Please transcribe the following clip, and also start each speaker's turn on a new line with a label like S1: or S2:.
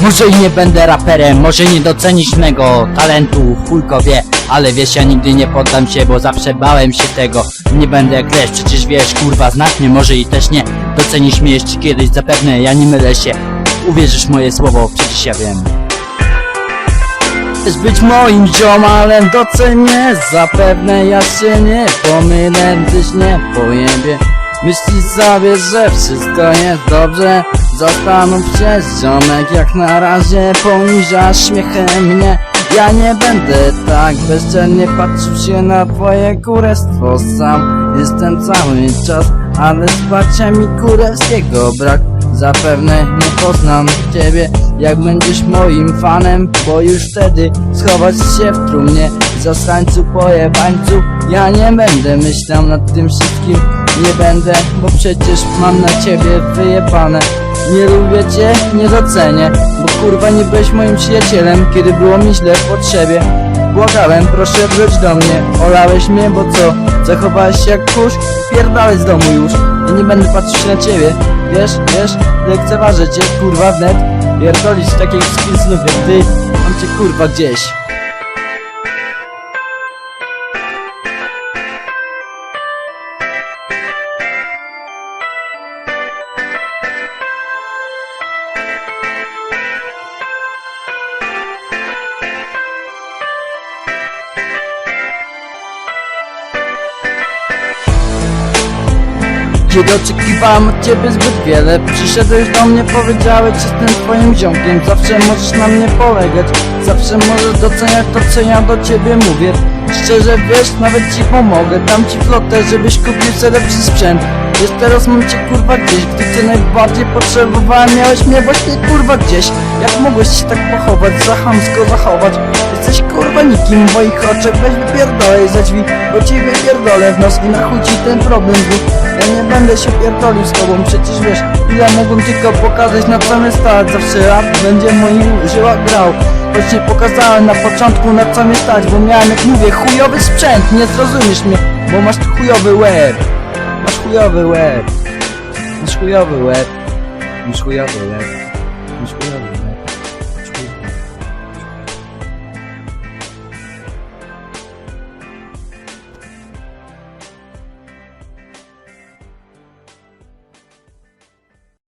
S1: Może i nie będę raperem, może nie docenisz mego talentu, chujko wie Ale wiesz, ja nigdy nie poddam się, bo zawsze bałem się tego. Nie będę jak przecież wiesz, kurwa, znasz mnie, może i też nie. Docenisz mnie jeszcze kiedyś, zapewne, ja nie mylę się. Uwierzysz moje słowo, przecież ja wiem. Chcesz być moim ziomalem, doceń Zapewne ja się nie pomylę, gdyś nie pojebie. Myślisz sobie, że wszystko jest dobrze Zastanów się, ziomek, jak na razie poniżasz śmiechem mnie. Ja nie będę tak bezczelnie patrzył się na twoje kurestwo Sam jestem cały czas, ale wsparcia mi kurewskiego brak. Zapewne nie poznam ciebie, jak będziesz moim fanem Bo już wtedy schować się w trumnie. Zastańcu pojebańcu Ja nie będę myślał nad tym wszystkim. Nie będę, bo przecież mam na ciebie wyjebane Nie lubię cię, nie docenię Bo kurwa nie byłeś moim przyjacielem Kiedy było mi źle w potrzebie. Błagałem, proszę wróć do mnie. Olałeś mnie, bo co? Zachowałeś się jak kurz? Pierdalaj z domu już. Ja nie będę patrzył się na ciebie. Wiesz, wiesz, lekceważę cię, kurwa, wnet. Pierdolić takich skillsów jak ty Mam cię kurwa gdzieś Kiedy oczekiwałem od ciebie zbyt wiele. Przyszedłeś do mnie, powiedziałeś, jestem twoim ziomkiem. Zawsze możesz na mnie polegać. Zawsze możesz doceniać to, co ja do ciebie mówię. Szczerze wiesz, nawet ci pomogę. Dam ci flotę, żebyś kupił sobie lepszy sprzęt. Wiesz, teraz mam cię kurwa gdzieś. Gdy cię najbardziej potrzebowałem Miałeś mnie właśnie kurwa gdzieś. Jak mogłeś się tak pochować, za chamsko zachować? Jesteś kurwa nikim. W moich oczach Weź wypierdolej za drzwi Bo ci wypierdolę w nos i na chuj ci ten problem znów Ja nie będę się pierdolił z tobą Przecież wiesz, ile mógłbym tylko pokazać na co mnie stać Zawsze rap będzie w moich żyłach grał. Choć nie pokazałem na początku na co mnie stać Bo miałem jak mówię chujowy sprzęt. Nie zrozumiesz mnie, bo masz chujowy łeb. Masz chujowy łeb. Masz chujowy łeb. Masz chujowy łeb. Masz chujowy łeb